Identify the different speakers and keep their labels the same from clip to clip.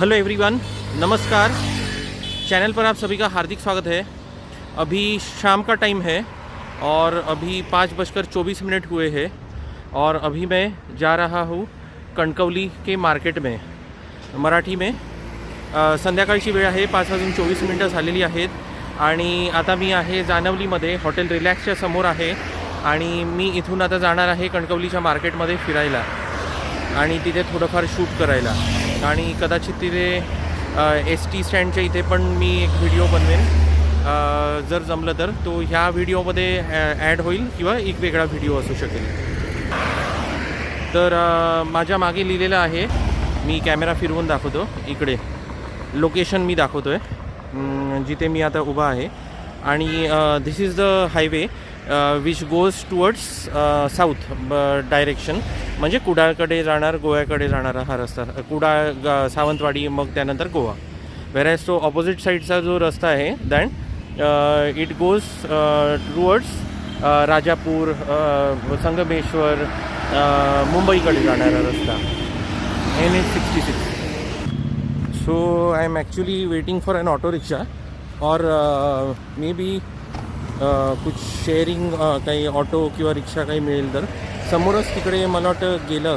Speaker 1: Hello everyone नमस्कार। Channel पर आप सभी का हार्दिक स्वागत है। अभी शाम का टाइम है और अभी पाँच बजकर चौबीस मिनट हुए हैं और अभी मैं जा रहा हूँ कणकवली के मार्केट में मराठी में। संध्याकाळची वेळ आहे पाच वाजून चोवीस मिनटं झालेली आहेत आणि आता मी आहे जानवलीमध्ये हॉटेल रिलॅक्सच्या समोर आहे आणि मी इथून आता जाणार आहे कणकवलीच्या मार्केटमध्ये फिरायला आणि तिथे थोडंफार शूट करायला. आणि कदाचित तिथे एस टी स्टँडच्या इथे पण मी एक व्हिडिओ बनवेन. जर जमलं तर. तो ह्या व्हिडिओमध्ये ॲड होईल किंवा एक वेगळा व्हिडिओ असू शकेल. तर माझ्या मागे लिहिलेलं आहे. मी कॅमेरा फिरवून दाखवतो इकडे. लोकेशन मी दाखवतो आहे जिथे मी आता उभा आहे. आणि this is the highway which goes towards south direction म्हणजे कुडाळकडे जाणार गोव्याकडे जाणारा हा रस्ता. कुडाळ ग- सावंतवाडी मग त्यानंतर गोवा. वेरॅज तो ऑपोजिट साईडचा जो रस्ता आहे then it goes towards Rajapur Sangameshwar मुंबईकडे जाणारा रस्ता. N H sixty six so I am actually waiting for an auto rickshaw or maybe कुछ शेअरिंग काही ऑटो किंवा रिक्षा काही मिळेल तर. समोरच तिकडे मला वाटतं गेलं.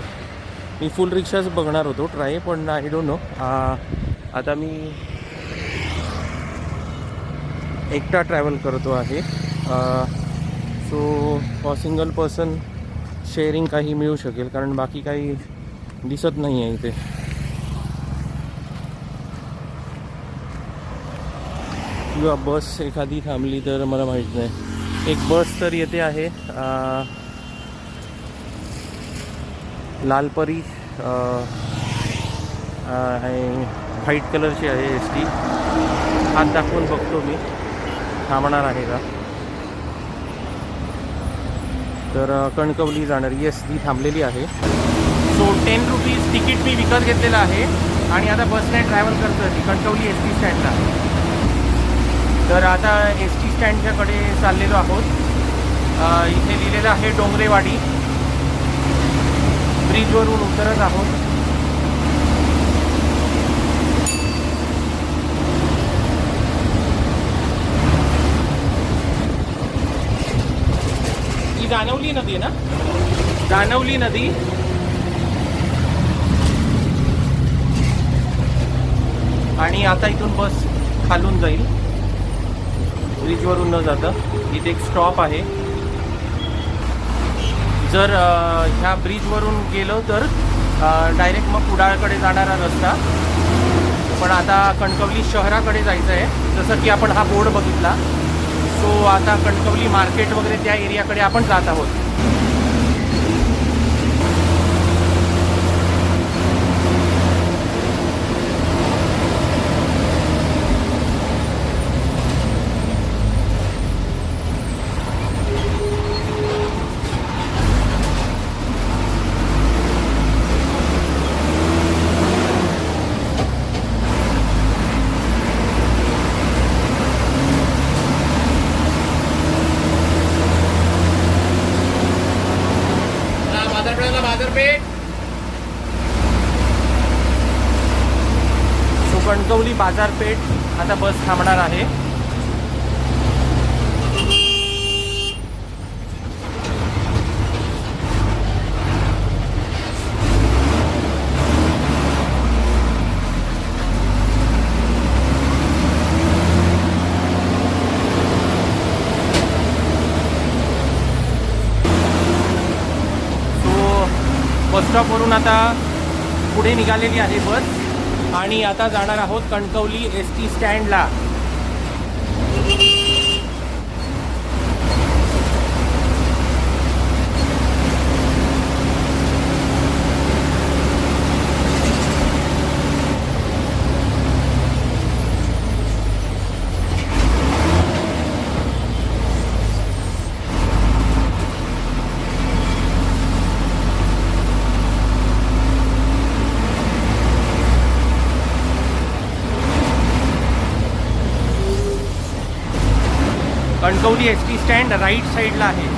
Speaker 1: मी फुल रिक्षाच बघणार होतो ट्राय पण आय डोंट नो आता मी एकटा ट्रॅव्हल करतो आहे. So for single person sharing काही मिळू शकेल कारण बाकी काही दिसत नाही आहे इथे. किंवा बस एखादी थांबली तर मला माहीत नाही. एक बस तर येते आहे लालपरी व्हाईट कलरची आहे एस टी. हात दाखवून बघतो मी. थांबणार आहे का? तर कणकवली जाणार येस ती थांबलेली आहे. सो टेन रुपीज तिकीट मी विकत घेतलेलं आहे. आणि आता बसने ट्रॅव्हल करतो ती कणकवली एस टी स्टँडला तर आता एस टी स्टँडच्याकडे चाललेलो आहोत. इथे लिहिलेलं आहे डोंगरेवाडी. ब्रिजवरून उतरत आहोत. ही दानवली नदी आहे ना? दानवली नदी. आणि आता इथून बस खालून जाईल. ब्रिजवरून न जातं इथे एक स्टॉप आहे. जर ह्या ब्रिजवरून गेलो तर डायरेक्ट मग कुडाळकडे जाणारा रस्ता. पण आता कणकवली शहराकडे जायचं आहे जसं की आपण हा बोर्ड बघितला. सो आता कणकवली मार्केट वगैरे त्या एरियाकडे आपण जात आहोत बाजारपेठा बाजारपेठ सो कणकवली बाजारपेठ आता बस थांबणार आहे. बस बसस्टॉपवरून आता पुढे निघालेली आहे बस. आणि आता जाणार आहोत Kankavli S T स्टँडला. Kankavli S T stand right साईडला आहे.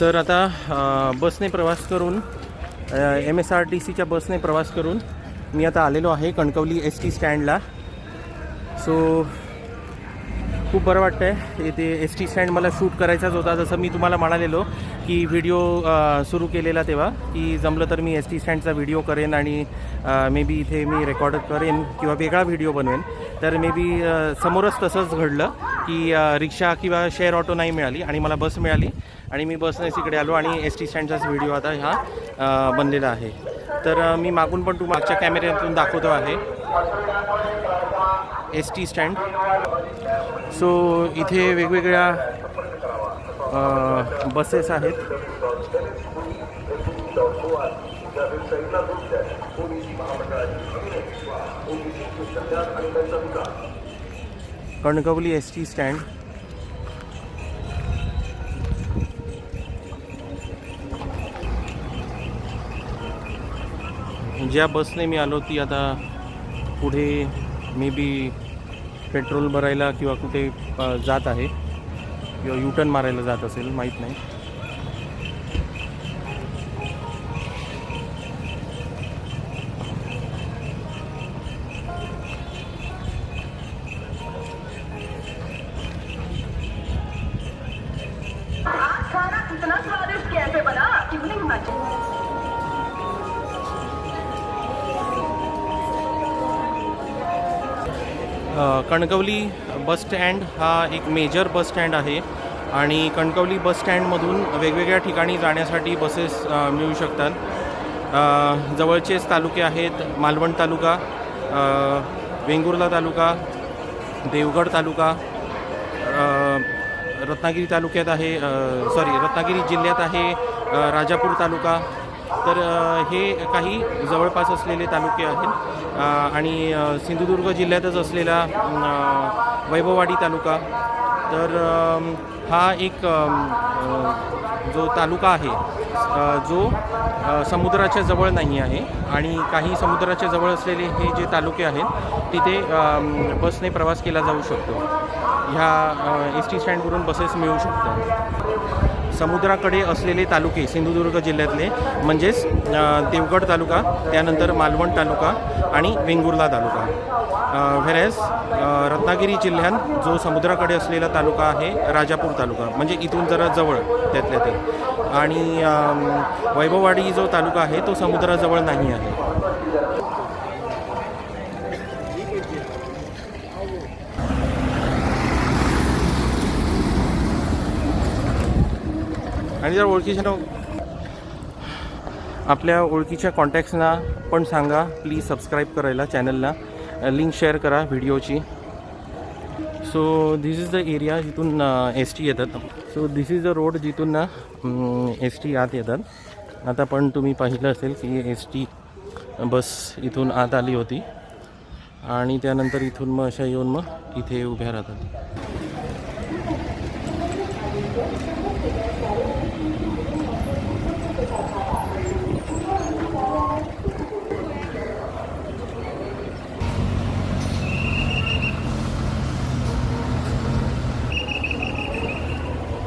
Speaker 1: तर आता बसने प्रवास करून एम एस आर टी सीच्या बसने प्रवास करून मी आता आलेलो आहे कणकवली एस टी स्टँडला सो खूप बरं वाटतं आहे इथे एस टी स्टँड मला शूट करायचाच होता. जसं मी तुम्हाला म्हणालेलो की व्हिडिओ सुरू केलेला तेव्हा की जमलं तर मी एस टी स्टँडचा व्हिडिओ करेन आणि मे बी इथे मी रेकॉर्ड करेन किंवा वेगळा व्हिडिओ बनवेन. तर मे बी समोरच तसंच घडलं की रिक्षा किंवा शेअर ऑटो नाही मिळाली आणि मला बस मिळाली. आणि मी बसनेच इकडे आलो आणि एस टी स्टँडचाच व्हिडिओ आता हा बनलेला आहे. तर मी मागून पण तू मागच्या कॅमेऱ्यातून दाखवतो आहे. एस टी स्टँड सो इथे वेगवेगळ्या बसेस आहेत. कणकवली एस टी स्टँड ज्या बसने मी आलो ती आता पुढे मे बी पेट्रोल भरायला किंवा कुठे जात आहे. किंवा युटर्न मारायला जात असेल माहीत नाही. कणकवली बस स्टँड हा एक मेजर बस स्टँड आहे आणि कणकवली बस स्टँडमधून वेगवेगळ्या ठिकाणी जाण्यासाठी बसेस मिळू शकतात. जवळचेच तालुके आहेत मालवण तालुका वेंगुर्ला तालुका देवगड तालुका रत्नागिरी तालुक्यात आहे सॉरी रत्नागिरी जिल्ह्यात आहे राजापूर तालुका तर हे काही जवळपास असलेले तालुके आहेत. आणि सिंधुदुर्ग जिल्ह्यातच असलेला वैभववाडी तालुका. तर हा एक जो तालुका आहे जो समुद्राच्या जवळ नाही आहे आणि काही समुद्राच्या जवळ असलेले हे जे तालुके आहेत तिथे बसने प्रवास केला जाऊ शकतो. ह्या एस टी स्टँडवरून बसेस मिळू शकतात. समुद्राकडे असलेले तालुके सिंधुदुर्ग जिल्ह्यातले म्हणजेच देवगड तालुका त्यानंतर मालवण तालुका आणि वेंगुर्ला तालुका. व्हेरॅज रत्नागिरी जिल्ह्यात जो समुद्राकडे असलेला तालुका आहे राजापूर तालुका म्हणजे इथून जरा जवळ त्यातल्या ते आणि वैभववाडी जो तालुका आहे तो समुद्राजवळ नाही आहे. आणि जर ओळखीच्या आपल्या ओळखीच्या कॉन्टॅक्ट्सना पण सांगा. प्लीज सबस्क्राईब करायला चॅनलला लिंक शेअर करा व्हिडिओची so this is the area जिथून uh, एस टी येतात. So this is the road जिथून ना एस टी आत येतात. आता पण तुम्ही पाहिलं असेल की एस टी बस इथून आत आली होती. आणि त्यानंतर इथून मग अशा येऊन मग इथे उभ्या राहतात.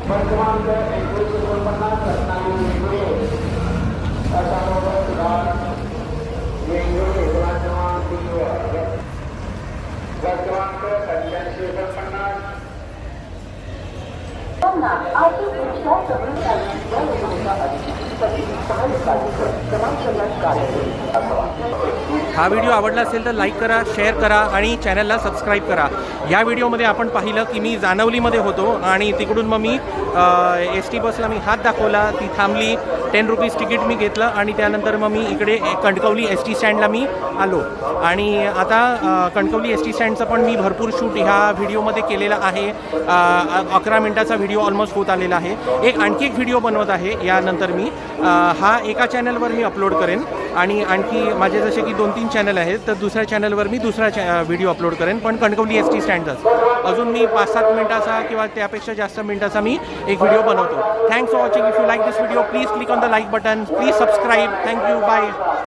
Speaker 2: Marco Mante e questo sono Pannazza.
Speaker 1: हा व्हिडिओ आवडला असेल तर लाईक करा शेअर करा आणि चॅनलला सबस्क्राईब करा. या व्हिडिओमध्ये आपण पाहिलं की मी जानवलीमध्ये होतो आणि तिकडून मग मी एस टी बसला मी हात दाखवला ती थांबली. टेन रुपीज तिकीट मी घेतलं आणि त्यानंतर मग मी इकडे कणकवली एस टी स्टँडला मी आलो. आणि आता कणकवली एस टी स्टँडचं पण मी भरपूर शूट ह्या व्हिडिओमध्ये केलेला आहे. अकरा मिनटाचा व्हिडिओ ऑलमोस्ट होत आलेला आहे. एक आणखी एक व्हिडिओ बनवत आहे यानंतर मी. हा एका चॅनलवर मी अपलोड करेन. आणि आणखी माझे जसे की दोन तीन चॅनल आहेत तर दुसऱ्या चॅनलवर मी दुसरा चॅ व्हिडिओ अपलोड करेन. पण कणकवली एस टी स्टँडचाच अजून मी पाच सात मिनटाचा किंवा त्यापेक्षा जास्त मिनटाचा मी एक व्हिडिओ बनवतो. Thanks for watching if you like this video please click on the like button please subscribe thank you bye